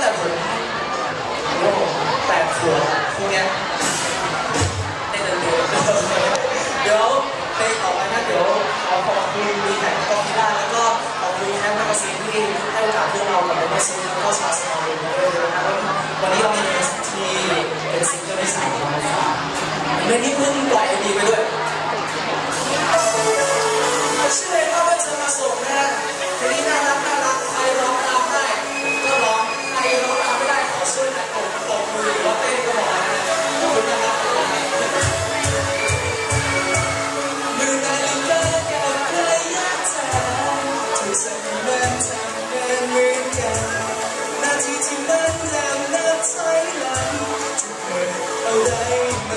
แต่ผมโอ้โหแปดขวบพวกเนี้ยได้เดินเดินเดี๋ยวเพลงต่อไปนะเดี๋ยวขอขอบคุณมีแท็กกองกีฬาแล้วก็ขอบคุณแอปแมาซีที่ให้โอกาสพวกเรากับแมกกาซีแล้วก็สมา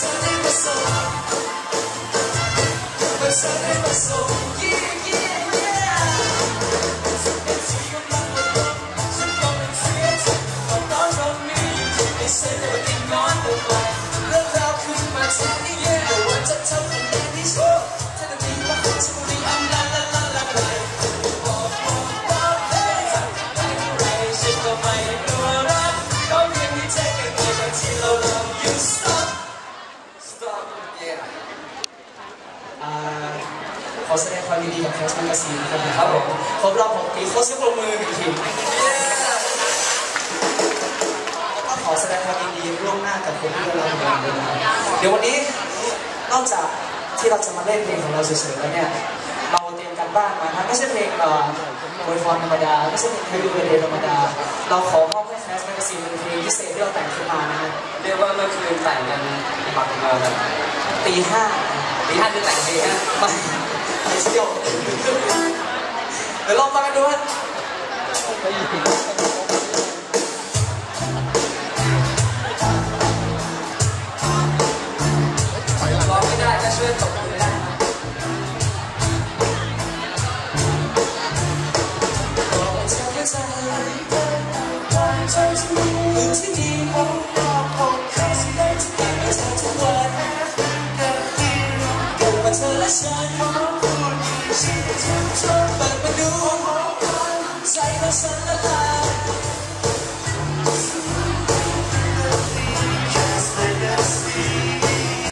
Sunday my soul. Sunday my soul. Yeah. ขอแสดงความยินดีกับแคสต์แมกกาซีนนะครับผมครบรอบ6ปีขอเสียงปรบมืออีกทีก็ขอแสดงความยินดีล่วงหน้ากับคนที่เราทำด้วยนะเดี๋ยววันนี้นอกจากที่เราจะมาเล่นเพลงของเราเฉยๆแล้วเนี่ยเราเตรียมการบ้านมานะไม่ใช่เพลงเอ่อโวยพรธรรมดาไม่ใช่เพลงเพลงดูเดย์ธรรมดา เราขอมอบให้แคสแมกกาซีนเป็นเพลงพิเศษที่เราแต่งขึ้นมานะฮะเรียกว่าเมื่อคืนแต่งกันปักมาแบบตีห้าตีห้าคือแต่งเพลงฮะ ดี๋ยวลองฟังกันดูฮะร้องไม่ได้ก็ช่วยตบมือได้นะบอกเธอว่าใจใจที่มีที่ดีของเราของเขาสิ่งใดที่ดีไม่ใช่ทุกวันเกิดมาเธอและฉันพูดชีวิตทุกชนจเราสั่ you. Save us from the dark.